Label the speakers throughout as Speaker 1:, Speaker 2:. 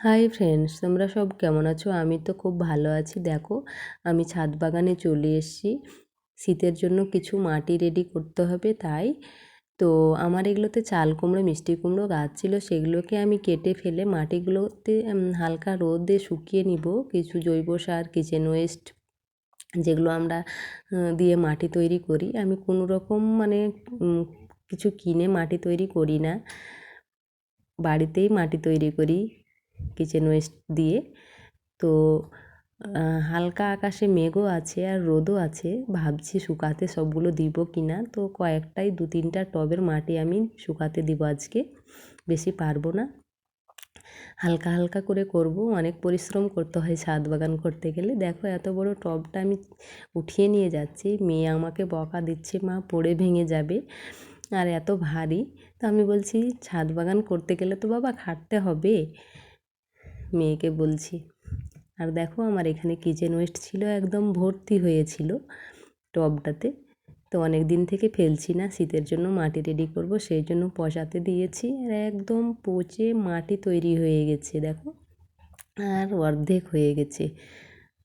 Speaker 1: Hi friends তোমরা সব কেমন আছো? আমি তো খুব ভালো আছি। দেখো, আমি ছাদ বাগানে চলে এসেছি। শীতের জন্য কিছু মাটি রেডি করতে হবে, তাই। তো আমার এগুলোতে চাল কুমড়ো, মিষ্টি কুমড়ো গাছ ছিল, সেগুলোকে আমি কেটে ফেলে মাটিগুলোতে হালকা রোদে শুকিয়ে নিব। কিছু জৈব সার কিচেন ওয়েস্ট যেগুলো আমরা দিয়ে মাটি তৈরি করি। আমি কোনো রকম মানে কিছু কিনে মাটি তৈরি করি না। বাড়িতেই মাটি তৈরি করি। কিচেন ওয়েস্ট দিয়ে। তো হালকা আকাশে মেঘও আছে আর রোদও আছে। ভাবছি শুকাতে সবগুলো দিব কি না তো কয়েকটাই দু তিনটা টবের মাটি আমি শুকাতে দিব আজকে। বেশি পারব না। হালকা হালকা করে করব। অনেক পরিশ্রম করতে হয় ছাদ বাগান করতে গেলে। দেখো এত বড় টবটা আমি উঠিয়ে নিয়ে যাচ্ছি। মেয়ে আমাকে বকা দিচ্ছে, মা, পড়ে ভেঙে যাবে আর এত ভারী। তো আমি বলছি, ছাদ বাগান করতে গেলে তো বাবা খাটতে হবে। মেয়েকে বলছি, আর দেখো আমার এখানে কিচেন ওয়েস্ট ছিল একদম ভর্তি হয়েছিল টবটাতে। তো অনেক দিন থেকে ফেলছি না, শীতের জন্য মাটি রেডি করব, সেই জন্য পচাতে দিয়েছি। আর একদম পচে মাটি তৈরি হয়ে গেছে, দেখো। আর অর্ধেক হয়ে গেছে।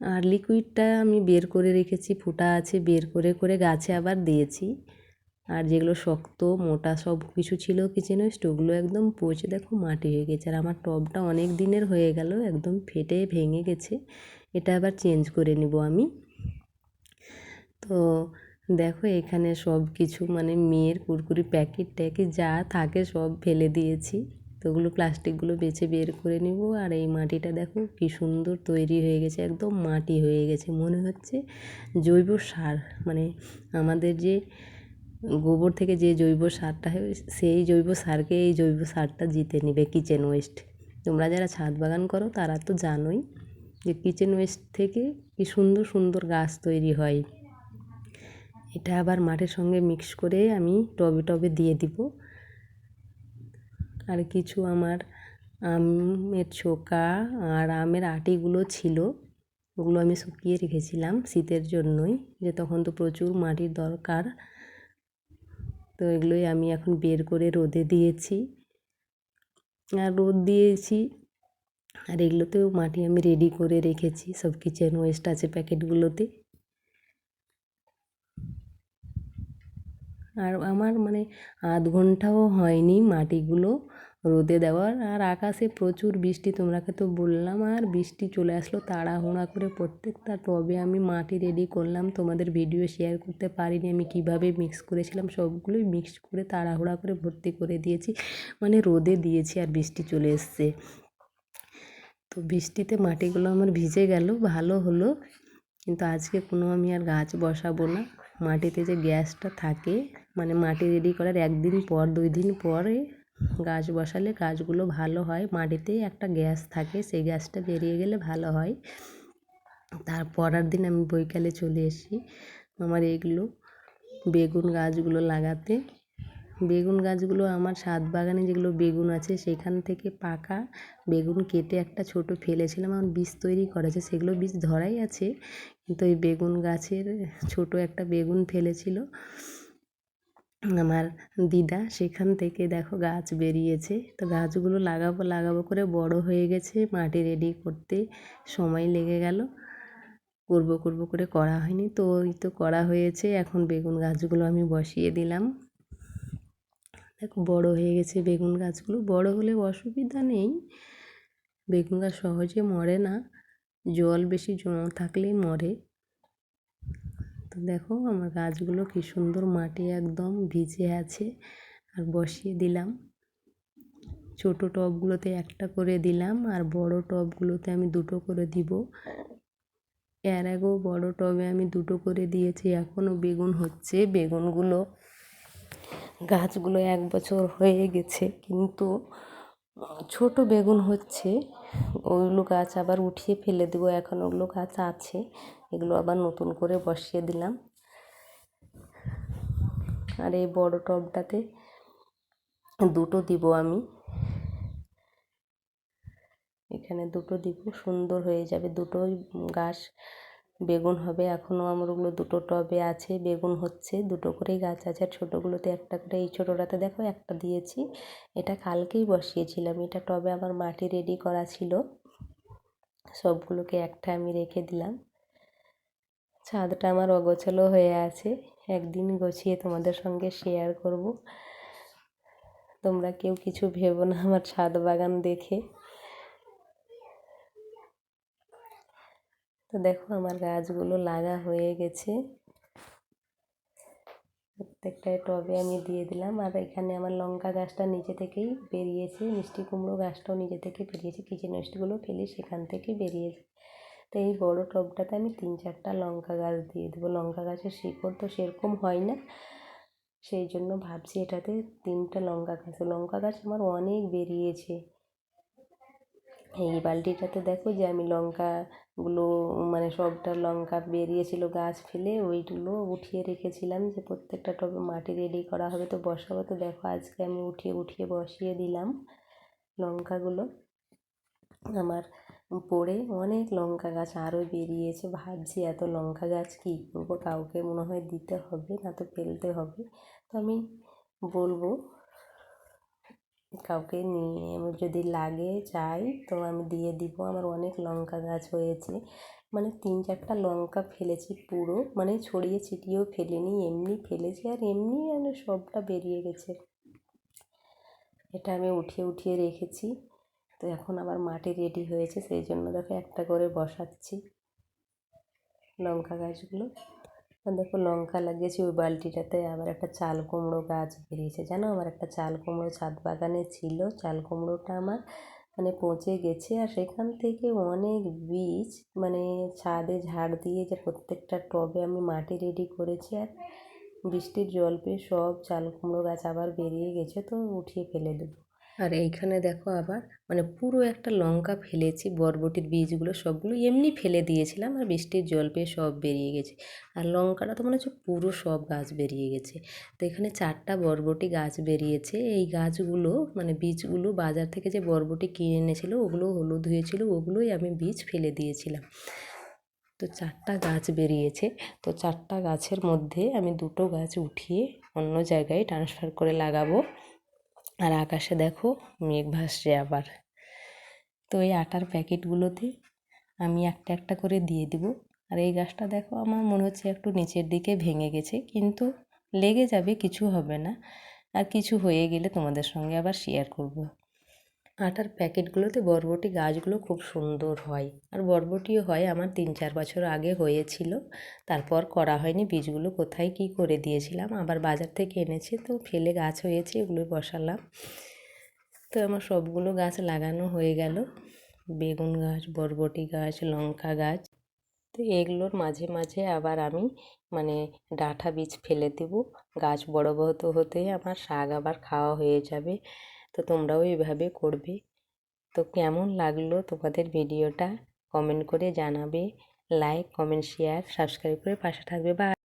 Speaker 1: আর লিকুইডটা আমি বের করে রেখেছি, ফুটা আছে, বের করে করে গাছে আবার দিয়েছি। আর যেগুলো শক্ত, মোটা সব কিছু ছিল কিচেন ওয়েস্ট ওগুলো একদম পচে দেখো মাটি হয়ে গেছে। আর আমার টবটা অনেক দিনের হয়ে গেল, একদম ফেটে ভেঙে গেছে। এটা আবার চেঞ্জ করে নিব আমি। তো দেখো এখানে সব কিছু মানে মেয়ের কুরকুরি প্যাকেট ট্যাকেট যা থাকে সব ফেলে দিয়েছি। তো ওগুলো প্লাস্টিকগুলো বেছে বের করে নিব। আর এই মাটিটা দেখো কি সুন্দর তৈরি হয়ে গেছে, একদম মাটি হয়ে গেছে। মনে হচ্ছে জৈব সার মানে আমাদের যে গোবর থেকে যে জৈব সারটা হয়, সেই জৈব সারকে এই জৈব সারটা জিতে নেবে কিচেন ওয়েস্ট তোমরা যারা ছাদ বাগান করো, তারা তো জানোই যে কিচেন ওয়েস্ট থেকে কি সুন্দর সুন্দর গাছ তৈরি হয়। এটা আবার মাটির সঙ্গে মিক্স করে আমি টবে টবে দিয়ে দিব। আর কিছু আমার আমের ছোকা আর আমের আটিগুলো ছিল, ওগুলো আমি শুকিয়ে রেখেছিলাম শীতের জন্যই, যে তখন তো প্রচুর মাটির দরকার তো এগুলোই আমি এখন বের করে রোদে দিয়েছি। আর রোদ দিয়েছি, আর এগুলোতেও মাটি আমি রেডি করে রেখেছি, সব কিচেন ওয়েস্ট আছে প্যাকেটগুলোতে। আর আমার মানে আধ ঘন্টাও হয়নি মাটিগুলো রোদে দেওয়ার আর আকাশে প্রচুর বৃষ্টি তোমরাকে তো বললাম। আর বৃষ্টি চলে আসলো তাড়াহুড়া করে প্রত্যেকটা টবে আমি মাটি রেডি করলাম। তোমাদের ভিডিও শেয়ার করতে পারিনি, আমি কীভাবে মিক্স করেছিলাম সবগুলোই মিক্স করে তাড়াহুড়া করে ভর্তি করে দিয়েছি। মানে রোদে দিয়েছি আর বৃষ্টি চলে এসছে। তো বৃষ্টিতে মাটিগুলো আমার ভিজে গেল, ভালো হলো। কিন্তু আজকে কোনো আমি আর গাছ বসাবো না। মাটিতে যে গ্যাসটা থাকে মানে মাটি রেডি করার একদিন পর, দুই দিন পরে গাছ বসালে গাছগুলো ভালো হয়। মাটিতে একটা গ্যাস থাকে, সেই গ্যাসটা বেরিয়ে গেলে ভালো হয়। তার পরের দিন আমি বৈকালে চলে এসি আমার এইগুলো বেগুন গাছগুলো লাগাতে। বেগুন গাছগুলো আমার ছাদ বাগানে যেগুলো বেগুন আছে, সেখান থেকে পাকা বেগুন কেটে একটা ছোট ফেলেছিলাম। আমার বীজ তৈরি করেছে সেগুলো বীজ ধরাই আছে। কিন্তু ওই বেগুন গাছের ছোট একটা বেগুন ফেলেছিল। আমার দিদা সেখান থেকে দেখো গাছ বেরিয়েছে। তো গাছগুলো লাগাবো লাগাবো করে বড় হয়ে গেছে, মাটি রেডি করতে সময় লেগে গেল। করব করব করে করা হয়নি। তো ওই তো করা হয়েছে, এখন বেগুন গাছগুলো আমি বসিয়ে দিলাম। দেখো বড় হয়ে গেছে বেগুন গাছগুলো। বড় হলে অসুবিধা নেই। বেগুন গাছ সহজে মরে না। জল বেশি জমা থাকলেই মরে। তো দেখো আমার গাছগুলো কি সুন্দর মাটি একদম ভিজে আছে আর বসিয়ে দিলাম। ছোট টবগুলোতে একটা করে দিলাম আর বড় টবগুলোতে আমি দুটো করে দিব। এর আগেও বড় টবে আমি দুটো করে দিয়েছি এখনও বেগুন হচ্ছে। বেগুনগুলো গাছগুলো এক বছর হয়ে গেছে, কিন্তু ছোট বেগুন হচ্ছে, ওইগুলো গাছ আবার উঠিয়ে ফেলে দেবো, এখন ওগুলো গাছ আছে, এগুলো আবার নতুন করে বসিয়ে দিলাম। আর এই বড় টবটাতে দুটো দিব আমি। এখানে দুটো দিব, সুন্দর হয়ে যাবে দুটোই গাছ। বেগুন হবে এখনও আমার ওগুলো দুটো টবে আছে, বেগুন হচ্ছে, দুটো করেই গাছ আছে, আর ছোটোগুলোতে একটা করে, এই ছোটোটাতে দেখো একটা দিয়েছি, এটা কালকেই বসিয়েছিলাম, এটা টবে আমার মাটি রেডি করা ছিল, সবগুলোকে একটা আমি রেখে দিলাম, ছাদটা আমার অগোছালো হয়ে আছে, একদিন গুছিয়ে তোমাদের সঙ্গে শেয়ার করব, তোমরা কেউ কিছু ভেবো না আমার ছাদ বাগান দেখে। তো দেখো আমার গাছগুলো লাগা হয়ে গেছে। প্রত্যেকটা টবে আমি দিয়ে দিলাম। আর এখানে আমার লঙ্কা গাছটা নিজে থেকেই বেরিয়েছে, মিষ্টি কুমড়ো গাছটাও নিজে থেকে বেরিয়েছে, কিচেন ওয়েস্টগুলো ফেলি সেখান থেকে বেরিয়েছে। তো এই বড় টবটাতে আমি তিন চারটা লঙ্কা গাছ দিয়ে দেবো। লঙ্কা গাছের শিকড় তো সেরকম হয় না। সেই জন্য ভাবছি এটাতে তিনটা লঙ্কা গাছ। লঙ্কা গাছ আমার অনেক বেরিয়েছে। এই বালতিটাতে দেখো যে আমি লঙ্কাগুলো মানে সবটা লঙ্কা বেরিয়েছিল গাছ ফেলে, ওইগুলো উঠিয়ে রেখেছিলাম যে প্রত্যেকটা টবে মাটি রেডি করা হবে। তো বসাবো। তো দেখো আজকে আমি উঠিয়ে উঠিয়ে বসিয়ে দিলাম লঙ্কাগুলো। আমার পড়ে অনেক লঙ্কা গাছ আরও বেরিয়েছে। ভাবছি এত লঙ্কা গাছ কী করব? কাউকে মনে হয় দিতে হবে, না তো ফেলতে হবে। তো আমি বলব কাউকে নিয়ে যদি লাগে চাই তো আমি দিয়ে দিব। আমার অনেক লঙ্কা গাছ হয়েছে। মানে তিন চারটা লঙ্কা ফেলেছি পুরো। মানে ছড়িয়ে ছিটিয়েও ফেলিনি, এমনি ফেলেছি আর এমনি মানে সবটা বেরিয়ে গেছে। এটা আমি উঠিয়ে উঠিয়ে রেখেছি। তো এখন আমার মাটি রেডি হয়েছে, সেই জন্য দেখো একটা করে বসাচ্ছি লঙ্কা গাছগুলো। দেখো লঙ্কা লাগিয়েছি ওই বালতিটাতে, আবার একটা চাল কুমড়ো গাছ বেরিয়েছে। জানো? আমার একটা চাল কুমড়ো ছাদ বাগানে ছিল, চাল কুমড়োটা আমার মানে পচে গেছে আর সেখান থেকে অনেক বীজ মানে ছাদে ঝাড় দিয়ে যে প্রত্যেকটা টবে আমি মাটি রেডি করেছি আর বৃষ্টির জল পেয়ে সব চাল কুমড়ো গাছ আবার বেরিয়ে গেছে, তো উঠিয়ে ফেলে দেবো। আর এইখানে দেখো আবার মানে পুরো একটা লঙ্কা ফেলেছি, বরবটির বীজগুলো সবগুলো এমনি ফেলে দিয়েছিলাম আর বৃষ্টির জল পেয়ে সব বেরিয়ে গেছে। আর লঙ্কাটা তো মনে হচ্ছে পুরো সব গাছ বেরিয়ে গেছে। তো এখানে চারটা বরবটি গাছ বেরিয়েছে, এই গাছগুলো মানে বীজগুলো বাজার থেকে যে বরবটি কিনে এনেছিল, ওগুলো হলুদ হয়েছিল, ওগুলোই আমি বীজ ফেলে দিয়েছিলাম। তো চারটা গাছ বেরিয়েছে, তো চারটা গাছের মধ্যে আমি দুটো গাছ উঠিয়ে অন্য জায়গায় ট্রান্সফার করে লাগাবো। আর আকাশে দেখো মেঘ ভাসছে আবার। তো এই আটার প্যাকেটগুলোতে আমি একটা একটা করে দিয়ে দিব। আর এই গাছটা দেখো আমার মনে হচ্ছে একটু নিচের দিকে ভেঙে গেছে, কিন্তু লেগে যাবে, কিছু হবে না। আর কিছু হয়ে গেলে তোমাদের সঙ্গে আবার শেয়ার করব। আটার প্যাকেটগুলোতে বরবটি গাছগুলো খুব সুন্দর হয়। আর বরবটিও হয় আমার তিন চার বছর আগে হয়েছিল। তারপর করা হয়নি। বীজগুলো কোথায় কি করে দিয়েছিলাম? আবার বাজার থেকে এনেছি তো ফেলে গাছ হয়েছে, এগুলো বসালাম। তো আমার সবগুলো গাছ লাগানো হয়ে গেল। বেগুন গাছ, বরবটি গাছ, লঙ্কা গাছ। তো এগুলোর মাঝে মাঝে আবার আমি মানে ডাঁটা বীজ ফেলে দেব। গাছ বড় হতে হতে আমার শাক আবার খাওয়া হয়ে যাবে। তো তোমরাও এভাবে করবে। তো কেমন লাগল তোমাদের ভিডিওটা? কমেন্ট করে জানাবে লাইক কমেন্ট শেয়ার সাবস্ক্রাইব করে পাশে থাকবে। বা